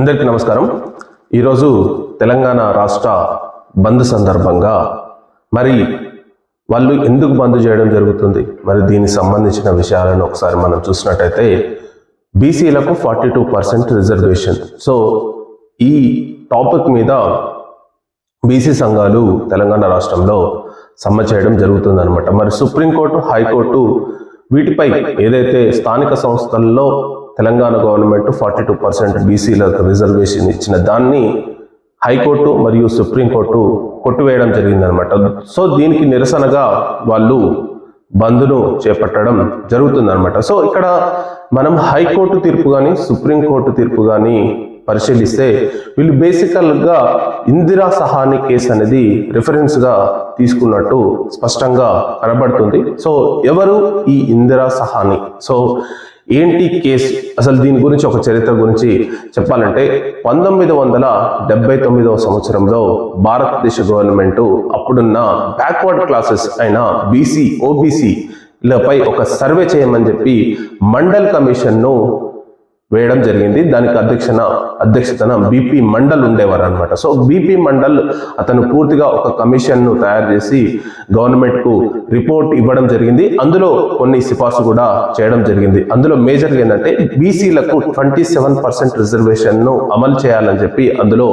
అందరికీ నమస్కారం. ఈరోజు తెలంగాణ రాష్ట్ర బంద్ సందర్భంగా మరి వాళ్ళు ఎందుకు బంద్ చేయడం జరుగుతుంది? మరి దీనికి సంబంధించిన విషయాలను ఒకసారి మనం చూసినట్టయితే బీసీలకు forty two percent reservation. So ఈ టాపిక్ మీద బీసీ సంఘాలు తెలంగాణ రాష్ట్రంలో సమ్మె చేయడం జరుగుతుందన్నమాట. మరి సుప్రీంకోర్టు హైకోర్టు వీటిపై ఏదైతే స్థానిక సంస్థల్లో Telangana government forty two percent బీసీలకు రిజర్వేషన్ ఇచ్చిన దాన్ని హైకోర్టు మరియు సుప్రీంకోర్టు కొట్టువేయడం జరిగిందనమాట సో దీనికి నిరసనగా వాళ్ళు బంద్ను చేపట్టడం జరుగుతుందన్నమాట. సో ఇక్కడ మనం హైకోర్టు తీర్పు కానీ సుప్రీంకోర్టు తీర్పు కానీ పరిశీలిస్తే వీళ్ళు బేసికల్గా ఇందిరా సహాని కేసు అనేది రిఫరెన్స్గా తీసుకున్నట్టు స్పష్టంగా కనబడుతుంది. సో ఎవరు ఈ ఇందిరా సహాని? సో ఏంటి కేసు? అసలు దీని గురించి ఒక చరిత్ర గురించి చెప్పాలంటే పంతొమ్మిది వందల డెబ్బై తొమ్మిదవ సంవత్సరంలో భారతదేశ గవర్నమెంట్ అప్పుడున్న బ్యాక్వర్డ్ క్లాసెస్ అయిన బీసీ ఓబీసీ లపై ఒక సర్వే చేయమని చెప్పి మండల్ కమిషన్ను వేయడం జరిగింది. దానికి అధ్యక్షన అధ్యక్షతన బీపీ మండల్ ఉండేవారు అనమాట సో బీపీ మండల్ అతను పూర్తిగా ఒక కమిషన్ను తయారు చేసి గవర్నమెంట్కు రిపోర్ట్ ఇవ్వడం జరిగింది. అందులో కొన్ని సిఫార్సు కూడా చేయడం జరిగింది. అందులో మేజర్ ఏంటంటే బీసీలకు ట్వంటీ సెవెన్ పర్సెంట్ రిజర్వేషన్ను అమలు చేయాలని చెప్పి అందులో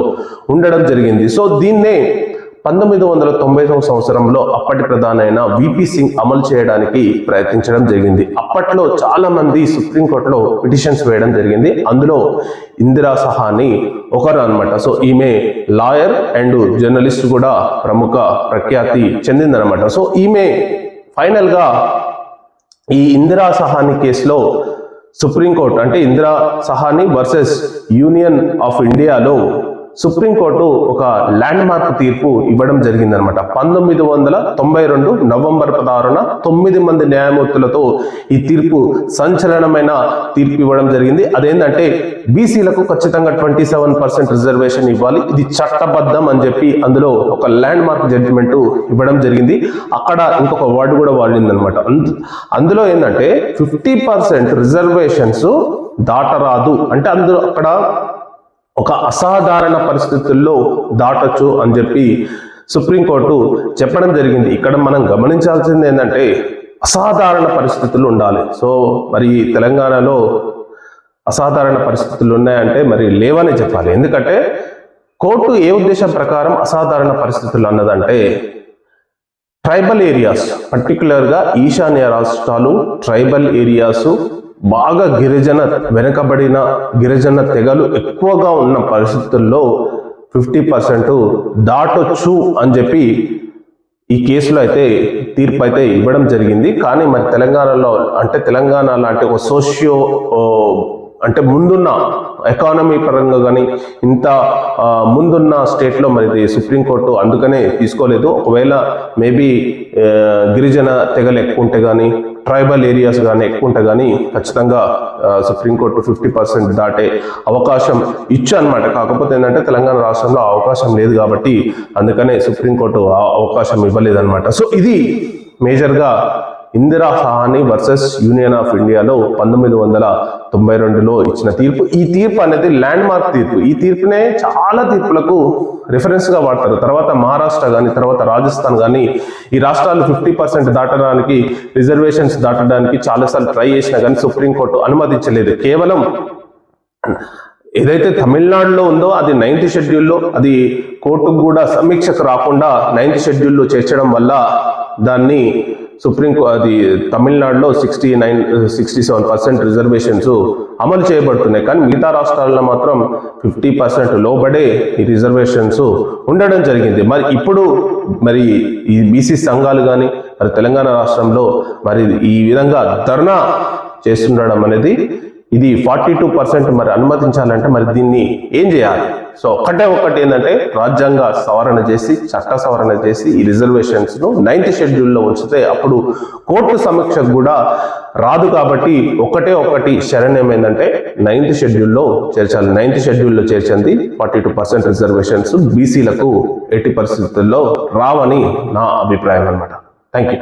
ఉండడం జరిగింది. సో దీన్నే పంతొమ్మిది వందల తొంభై సంవత్సరంలో అప్పటి ప్రధానైన విపి సింగ్ అమలు చేయడానికి ప్రయత్నించడం జరిగింది. అప్పట్లో చాలా మంది సుప్రీంకోర్టులో పిటిషన్స్ వేయడం జరిగింది. అందులో ఇందిరా సహాని ఒకరు అన్నమాట. సో ఈమె లాయర్ అండ్ జర్నలిస్ట్ కూడా ప్రముఖ ప్రఖ్యాతి చెందిందనమాట సో ఈమె ఫైనల్గా ఈ ఇందిరా సహాని కేసులో సుప్రీంకోర్టు అంటే Indira Sawhney versus union of ఇండియాలో సుప్రీంకోర్టు ఒక ల్యాండ్ మార్క్ తీర్పు ఇవ్వడం జరిగిందనమాట. పంతొమ్మిది వందల తొంభై రెండు నవంబర్ పదహారున తొమ్మిది మంది న్యాయమూర్తులతో ఈ తీర్పు సంచలనమైన తీర్పు ఇవ్వడం జరిగింది. అదేంటంటే బీసీలకు ఖచ్చితంగా ట్వంటీ సెవెన్ పర్సెంట్ రిజర్వేషన్ ఇవ్వాలి. ఇది చట్టబద్ధం అని చెప్పి అందులో ఒక ల్యాండ్ మార్క్ జడ్జిమెంట్ ఇవ్వడం జరిగింది. అక్కడ ఇంకొక వర్డ్ కూడా వాడింది అనమాట అందులో ఏంటంటే ఫిఫ్టీ పర్సెంట్ రిజర్వేషన్స్ దాటరాదు. అంటే అందులో అక్కడ ఒక అసాధారణ పరిస్థితుల్లో దాటొచ్చు అని చెప్పి సుప్రీంకోర్టు చెప్పడం జరిగింది. ఇక్కడ మనం గమనించాల్సింది ఏంటంటే అసాధారణ పరిస్థితులు ఉండాలి. సో మరి తెలంగాణలో అసాధారణ పరిస్థితులు ఉన్నాయంటే మరి లేవని చెప్పాలి. ఎందుకంటే కోర్టు ఏ ఉద్దేశం ప్రకారం అసాధారణ పరిస్థితులు అన్నదంటే ట్రైబల్ ఏరియాస్ పర్టికులర్గా ఈశాన్య రాష్ట్రాలు ట్రైబల్ ఏరియాస్ బాగా గిరిజన వెనుకబడిన గిరిజన తెగలు ఎక్కువగా ఉన్న పరిస్థితుల్లో ఫిఫ్టీ పర్సెంట్ దాటొచ్చు అని చెప్పి ఈ కేసులో అయితే తీర్పు అయితే ఇవ్వడం జరిగింది. కానీ మరి తెలంగాణలో అంటే తెలంగాణ లాంటి ఒక సోషియో అంటే ముందున్న ఎకానమీ పరంగా కానీ ఇంత ముందున్న స్టేట్లో మరి సుప్రీంకోర్టు అందుకనే తీసుకోలేదు. ఒకవేళ మేబీ గిరిజన తెగలు ఎక్కువ ఉంటే కానీ ట్రైబల్ ఏరియాస్ కానీ ఎక్కువ ఉంటే కానీ ఖచ్చితంగా సుప్రీంకోర్టు ఫిఫ్టీ పర్సెంట్ దాటే అవకాశం ఇచ్చు అనమాట కాకపోతే ఏంటంటే తెలంగాణ రాష్ట్రంలో అవకాశం లేదు కాబట్టి అందుకనే సుప్రీంకోర్టు ఆ అవకాశం ఇవ్వలేదన్నమాట. సో ఇది మేజర్గా Indira Sahani versus union of ఇండియాలో పంతొమ్మిది వందల తొంభై రెండులో ఇచ్చిన తీర్పు. ఈ తీర్పు అనేది ల్యాండ్ మార్క్ తీర్పు. ఈ తీర్పునే చాలా తీర్పులకు రిఫరెన్స్గా వాడతారు. తర్వాత మహారాష్ట్ర కానీ తర్వాత రాజస్థాన్ కానీ ఈ రాష్ట్రాలు ఫిఫ్టీ పర్సెంట్ దాటడానికి రిజర్వేషన్స్ దాటడానికి చాలాసార్లు ట్రై చేసినా కానీ సుప్రీంకోర్టు అనుమతించలేదు. కేవలం ఏదైతే తమిళనాడులో ఉందో అది నైన్త్ షెడ్యూల్లో అది కోర్టుకు కూడా సమీక్షకు రాకుండా నైన్త్ షెడ్యూల్లో చేర్చడం వల్ల దాన్ని సుప్రీం అది తమిళనాడులో sixty nine sixty seven percent reservations అమలు చేయబడుతున్నాయి. కానీ మిగతా రాష్ట్రాల్లో మాత్రం ఫిఫ్టీ పర్సెంట్ లోబడే ఈ రిజర్వేషన్స్ ఉండడం జరిగింది. మరి ఇప్పుడు మరి ఈ బీసీ సంఘాలు కానీ మరి తెలంగాణ రాష్ట్రంలో మరి ఈ విధంగా ధర్నా చేస్తుండడం అనేది ఇది ఫార్టీ టూ పర్సెంట్ మరి అనుమతించాలంటే మరి దీన్ని ఏం చేయాలి? సో ఒక్కటే ఒక్కటి ఏంటంటే రాజ్యాంగ సవరణ చేసి చట్ట సవరణ చేసి ఈ రిజర్వేషన్స్ను నైన్త్ షెడ్యూల్లో ఉంచితే అప్పుడు కోర్టు సమీక్షకు కూడా రాదు కాబట్టి ఒకటే ఒకటి శరణ్ ఏమైందంటే నైన్త్ షెడ్యూల్లో చేర్చాలి. నైన్త్ షెడ్యూల్లో చేర్చింది ఫార్టీ టూ పర్సెంట్ రిజర్వేషన్స్ బీసీలకు ఎట్టి పరిస్థితుల్లో రావని నా అభిప్రాయం అనమాట థ్యాంక్ యూ